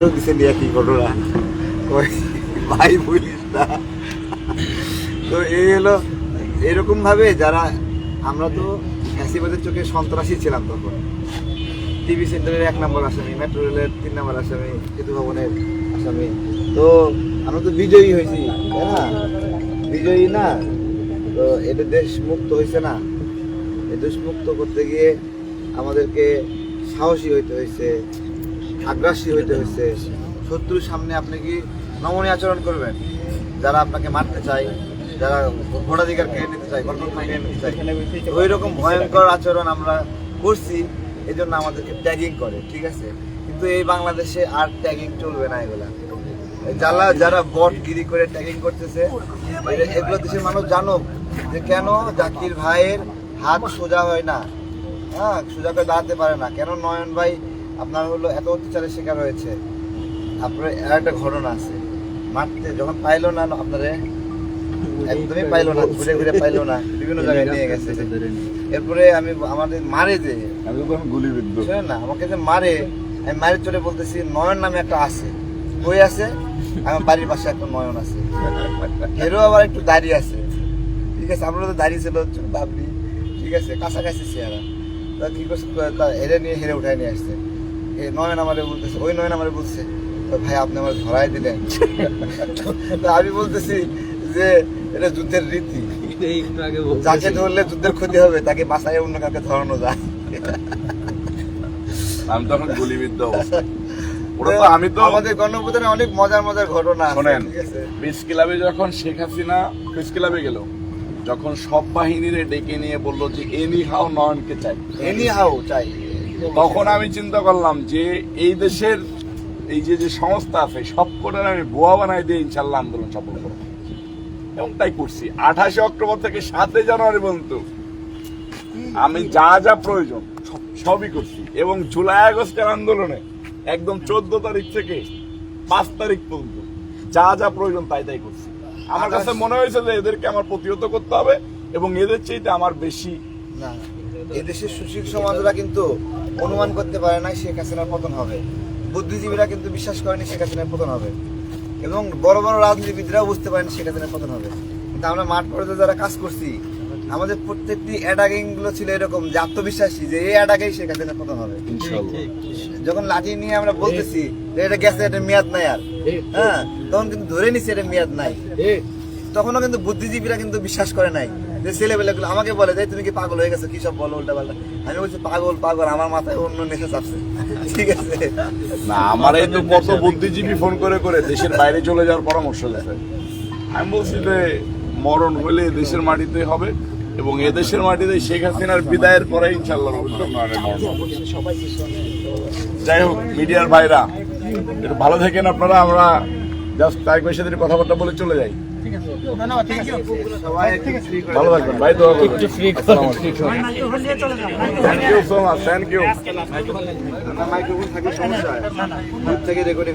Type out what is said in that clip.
দিছে নিয়ে কি ঘটনা? ভাই পুলিশ তো এই হলো এরকম ভাবে যারা, আমরা তো ফ্যাসিবাদের চোখে সন্ত্রাসী ছিলাম তখন। টিভি সেন্টারের এক নম্বর আসামি, মেট্রো রেলের তিন নম্বর আসামি, সেতু ভবনের আসামি। তো আমরা তো বিজয়ী হয়েছি না? বিজয়ী না। তো এটা দেশ মুক্ত হয়েছে না। এই দেশ মুক্ত করতে গিয়ে আমাদেরকে সাহসী হইতে হয়েছে। আগ্রাসী হইতে হয়েছে শত্রুর সামনে আপনি কি নমনীয় আচরণ করবেন? যারা আপনাকে মারতে চায়, যারা ভোটাধিকার কেড়ে নিতে চায় গণতন্ত্র কেড়ে নিতে চায় ওই রকম ভয়ঙ্কর আচরণ আমরা করছি এই জন্য আমাদেরকে ট্যাগিং করে, ঠিক আছে? কিন্তু এই বাংলাদেশে আর ট্যাগিং চলবে না এগুলা। যারা যারা বট গিরি করে ট্যাগিং করতেছে এগুলো দেশের মানুষ জানুক যে কেন জাকির ভাইয়ের হাত সোজা হয় না। হ্যাঁ সোজা করে দাঁড়াতে পারে না। কেন নয়ন ভাই আপনার হলো এত অত্যাচারের শিকার হয়েছে। আপনার একটা ঘটনা আছে। মারতে যখন পাইলো না আপনারে একদমই পাইলো না ঘুরে ঘুরে পাইলো না বিভিন্ন জায়গায় নিয়ে গেছে। এরপরে আমি আমাদের মারে যে শোনেন না আমাকে যে মারে আমি মায়ের চলে বলতেছি নয়ন নামে একটা আছে। কই আছে? আমার বাড়ির পাশে একটা নয়ন আছে। হেরো আবার একটু দাড়ি আছে। ঠিক আছে আমরা তো দাঁড়িয়ে ছিল বাবলি। ঠিক আছে কাছাকাছি চেহারা। তা কি করছে তা হেরে নিয়ে হেরে উঠায় নিয়ে আসছে। নয়ন আমারে বলতেছে ওই নয়ন আমারে বলছে ভাই আপনি আমার ধরাই দিলেন। তো আমি বলতেছি যে এটা যুদ্ধের রীতি। যাকে ধরলে যুদ্ধের ক্ষতি হবে তাকে অন্য কাউকে ধরানো যায়। আমি গুলিবিদ্ধ অবস্থা। ওটা তো আমি তো আমাদের গণপ্রধানে অনেক মজার মজার ঘটনা শোনেন প্রেস ক্লাবে যখন শেখ হাসিনা প্রেস ক্লাবে গেল যখন সব বাহিনীরে ডেকে নিয়ে বলল যে এনি হাও নয়নকে চাই। এনি হাউ চাই। তখন আমি চিন্তা করলাম যে এই দেশের এই যে যে সংস্থা আছে সব কটার আমি বোয়া বানাই দিয়ে ইনশাল্লাহ আন্দোলন সফল করব। এবং তাই করছি। আঠাশে অক্টোবর থেকে সাতই জানুয়ারি পর্যন্ত আমি যা যা প্রয়োজন সব- সবই করছি। এবং জুলাই আগস্টের আন্দোলনে একদম চোদ্দ তারিখ থেকে পাঁচ তারিখ পর্যন্ত যা যা প্রয়োজন তাই তাই করছি। আমার কাছে মনে হয়েছে যে এদেরকে আমার প্রতিহত করতে হবে এবং এদের চাইতে আমার বেশি না। এই দেশের সুশীল সমাজরা কিন্তু অনুমান করতে পারে না শেখ হাসিনার পতন হবে। বুদ্ধিজীবীরা কিন্তু বিশ্বাস করেনি শেখ হাসিনার পতন হবে। এবং বড় বড় রাজনীতিবিদরাও বুঝতে পারেনি শেখ হাসিনার পতন হবে। কিন্তু আমরা মাঠ পর্যায়ে যারা কাজ করছি আমাদের প্রত্যেকটি অ্যাটাকিংগুলো ছিল এরকম যে আত্মবিশ্বাসী যে এই অ্যাটাকেই শেখ হাসিনার পতন হবে। যখন লাঠি নিয়ে আমরা বলতেছি যে এটা গেছে এটা মেয়াদ নাই আর। হ্যাঁ তখন কিন্তু ধরে নিছি এটা মেয়াদ নাই। তখনও কিন্তু বুদ্ধিজীবীরা কিন্তু বিশ্বাস করে নাই। যে ছেলেবেলাগুলো আমাকে বলে যে তুমি কি পাগল হয়ে গেছো? কি সব বলো, উল্টা পাল্টা? আমি বলছি, পাগল পাগল, আমার মাথায় অন্য নেশা চাপছে। ঠিক আছে? না আমার এই তো কত বুদ্ধিজীবী ফোন করে করে দেশের বাইরে চলে যাওয়ার পরামর্শ দিচ্ছে আমি বলছি যে, মরণ হলে দেশের মাটিতে হবে এবং এদেশের মাটিতে শেখ হাসিনার বিদায়ের পরে ইনশাল্লাহ। যাই হোক, মিডিয়ার ভাইরা, একটু ভালো থাকেন আপনারা, আমরা জাস্ট ভাইয়ের সাথে কথাবার্তা বলে চলে যাই। ভালো থাকবেন ভাই তো একটু free thank you so much thank you microphone থাকলে সমস্যা হয়। দূর থেকে রেকর্ডিং